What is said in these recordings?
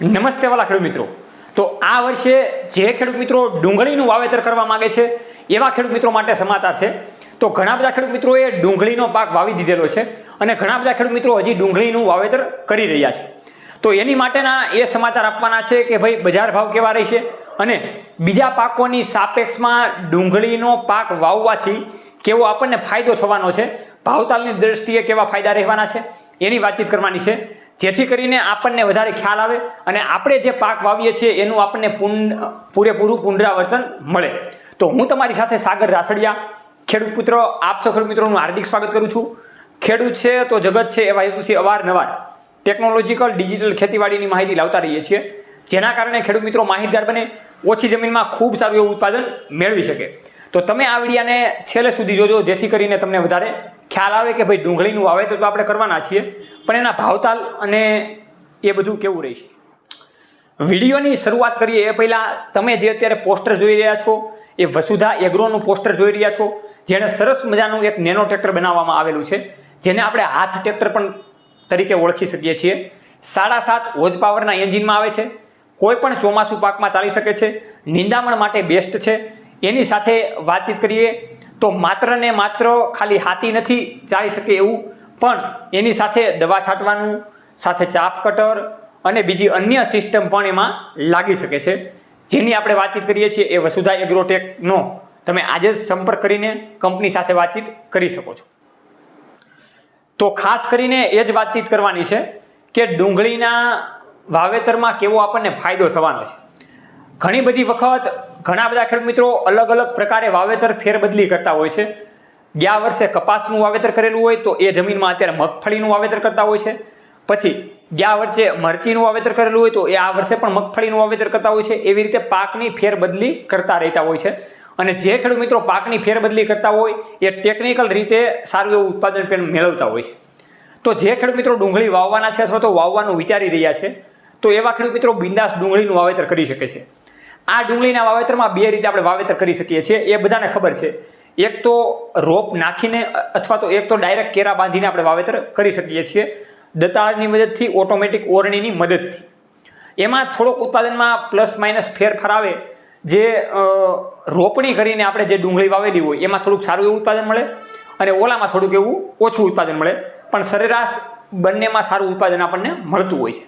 નમસ્તે વાલા ખેડૂત મિત્રો. તો આ વર્ષે જે ખેડૂત મિત્રો ડુંગળીનું વાવેતર કરવા માંગે છે, એવા ખેડૂત મિત્રો માટે સમાચાર છે. તો ઘણા બધા ખેડૂત મિત્રોએ ડુંગળીનો પાક વાવી દીધેલો છે અને ઘણા બધા ખેડૂત મિત્રો હજી ડુંગળીનું વાવેતર કરી રહ્યા છે. તો એની માટેના એ સમાચાર આપવાના છે કે ભાઈ બજાર ભાવ કેવા રહેશે અને બીજા પાકોની સાપેક્ષમાં ડુંગળીનો પાક વાવવાથી કેવો આપણને ફાયદો થવાનો છે, ભાવતાલની દ્રષ્ટિએ કેવા ફાયદા રહેવાના છે, એની વાતચીત કરવાની છે. જેથી કરીને આપણને વધારે ખ્યાલ આવે અને આપણે જે પાક વાવીએ છીએ એનું આપણને પુન, પૂરેપૂરું પુનરાવર્તન મળે. તો હું તમારી સાથે સાગર રાસડિયા, ખેડૂત પુત્ર, આપ સૌ મિત્રોનું હાર્દિક સ્વાગત કરું છું. ખેડૂત છે તો જગત છે એવા હેતુથી અવારનવાર ટેકનોલોજીકલ ડિજિટલ ખેતીવાડીની માહિતી લાવતા રહીએ છીએ, જેના કારણે ખેડૂત મિત્રો માહિતગાર બને, ઓછી જમીનમાં ખૂબ સારું એવું ઉત્પાદન મેળવી શકે. તો તમે આ વિડીયાને છેલ્લે સુધી જોજો, જેથી કરીને તમને વધારે ખ્યાલ આવે કે ભાઈ ડુંગળીનું વાવેતર તો આપણે કરવાના છીએ. પણ એના ભાવતાલ અને એ બધું કેવું રહેશે? વિડીયોની શરૂઆત કરીએ, એ પહેલાં તમે જે અત્યારે પોસ્ટર જોઈ રહ્યા છો, એ વસુધા એગ્રોનું પોસ્ટર જોઈ રહ્યા છો, જેણે સરસ મજાનું એક નેનો ટ્રેક્ટર બનાવવામાં આવેલું છે, જેને આપણે હાથ ટ્રેક્ટર પણ તરીકે ઓળખી શકીએ છીએ. સાડા સાત હોજ પાવરના એન્જિનમાં આવે છે, કોઈ પણ ચોમાસું પાકમાં ચાલી શકે છે, નિંદામણ માટે બેસ્ટ છે. એની સાથે વાતચીત કરીએ તો માત્ર ને માત્ર ખાલી હાથી નથી ચાલી શકે એવું પણ એની સાથે દવા છાંટવાનું, સાથે ચાપ કટર અને બીજી અન્ય સિસ્ટમ પણ એમાં લાગી શકે છે. જેની આપણે વાતચીત કરીએ છીએ એ વસુધા એગ્રોટેકનો તમે આજે જ સંપર્ક કરીને કંપની સાથે વાતચીત કરી શકો છો. તો ખાસ કરીને એ જ વાતચીત કરવાની છે કે ડુંગળીના વાવેતરમાં કેવો આપણને ફાયદો થવાનો છે. ઘણી બધી વખત ઘણા બધા ખેડૂત મિત્રો અલગ અલગ પ્રકારે વાવેતર ફેરબદલી કરતા હોય છે. ગયા વર્ષે કપાસનું વાવેતર કરેલું હોય તો એ જમીનમાં અત્યારે મગફળીનું વાવેતર કરતા હોય છે. પછી ગયા વર્ષે મરચીનું વાવેતર કરેલું હોય તો એ આ વર્ષે પણ મગફળીનું વાવેતર કરતા હોય છે. એવી રીતે પાકની ફેરબદલી કરતા રહેતા હોય છે. અને જે ખેડૂત મિત્રો પાકની ફેરબદલી કરતા હોય, એ ટેકનિકલ રીતે સારું એવું ઉત્પાદન પણ મેળવતા હોય છે. તો જે ખેડૂત મિત્રો ડુંગળી વાવવાના છે અથવા તો વાવવાનું વિચારી રહ્યા છે, તો એવા ખેડૂત મિત્રો બિંદાસ ડુંગળીનું વાવેતર કરી શકે છે. આ ડુંગળીના વાવેતરમાં બે રીતે આપણે વાવેતર કરી શકીએ છીએ. એ બધાને ખબર છે. એક તો રોપ નાખીને, અથવા તો એક તો ડાયરેક્ટ કેરા બાંધીને આપણે વાવેતર કરી શકીએ છીએ. દતાળની મદદથી ઓટોમેટિક ઓરણીની મદદથી. એમાં થોડોક ઉત્પાદનમાં પ્લસ માઇનસ ફેરફાર આવે. જે રોપણી કરીને આપણે જે ડુંગળી વાવેલી હોય, એમાં થોડુંક સારું એવું ઉત્પાદન મળે અને ઓલામાં થોડુંક એવું ઓછું ઉત્પાદન મળે. પણ સરેરાશ બંનેમાં સારું ઉત્પાદન આપણને મળતું હોય છે.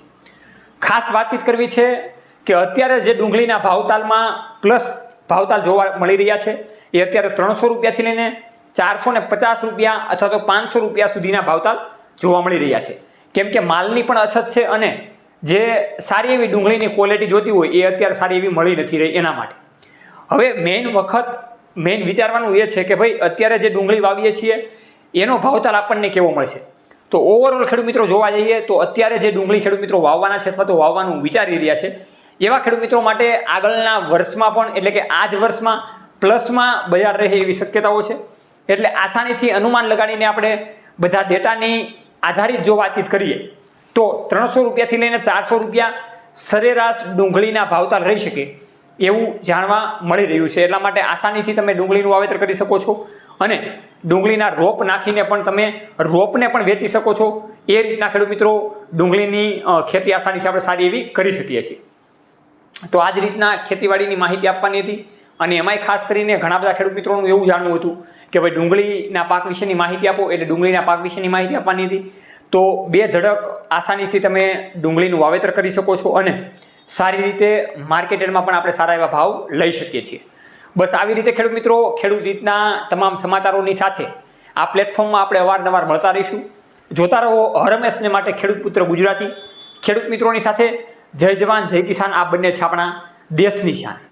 ખાસ વાતચીત કરવી છે કે અત્યારે જે ડુંગળીના ભાવતાલમાં પ્લસ ભાવતાલ જોવા મળી રહ્યા છે એ અત્યારે ત્રણસો રૂપિયાથી લઈને ચારસો ને પચાસ રૂપિયા અથવા તો પાંચસો રૂપિયા સુધીના ભાવતાલ જોવા મળી રહ્યા છે. કેમ કે માલની પણ અછત છે અને જે સારી એવી ડુંગળીની ક્વોલિટી જોતી હોય એ અત્યારે સારી એવી મળી નથી રહી એના માટે. હવે મેઇન વખત મેઇન વિચારવાનું એ છે કે ભાઈ અત્યારે જે ડુંગળી વાવીએ છીએ, એનો ભાવતાલ આપણને કેવો મળશે? તો ઓવરઓલ ખેડૂત મિત્રો જોવા જઈએ તો અત્યારે જે ડુંગળી ખેડૂત મિત્રો વાવવાના છે અથવા તો વાવવાનું વિચારી રહ્યા છે, એવા ખેડૂત મિત્રો માટે આગળના વર્ષમાં પણ, એટલે કે આ જ વર્ષમાં પ્લસમાં બજાર રહે એવી શક્યતાઓ છે? એટલે આસાનીથી અનુમાન લગાડીને આપણે બધા ડેટાની આધારિત જો વાતચીત કરીએ, તો ત્રણસો રૂપિયાથી લઈને ચારસો રૂપિયા સરેરાશ ડુંગળીના ભાવતાલ રહી શકે એવું જાણવા મળી રહ્યું છે. એટલા માટે આસાનીથી તમે ડુંગળીનું વાવેતર કરી શકો છો અને ડુંગળીના રોપ નાખીને પણ તમે રોપને પણ વેચી શકો છો. એ રીતના ખેડૂત મિત્રો, ડુંગળીની ખેતી આસાનીથી આપણે સારી એવી કરી શકીએ છીએ. તો આ જ રીતના ખેતીવાડીની માહિતી આપવાની હતી. અને એમાંય ખાસ કરીને ઘણા બધા ખેડૂત મિત્રોનું એવું જાણવું હતું કે ભાઈ ડુંગળીના પાક વિશેની માહિતી આપો, એટલે ડુંગળીના પાક વિશેની માહિતી આપવાની હતી. તો બે ધડક આસાનીથી તમે ડુંગળીનું વાવેતર કરી શકો છો અને સારી રીતે માર્કેટમાં પણ આપણે સારા એવા ભાવ લઈ શકીએ છીએ. બસ આવી રીતે ખેડૂત મિત્રો, ખેડૂત રીતના તમામ સમાચારોની સાથે આ પ્લેટફોર્મમાં આપણે અવારનવાર મળતા રહીશું. જોતા રહો હરમેશને માટે ખેડૂત પુત્ર ગુજરાતી. ખેડૂત મિત્રોની સાથે જય જવાન, જય કિસાન આ બંને છે આપણા દેશની શાન.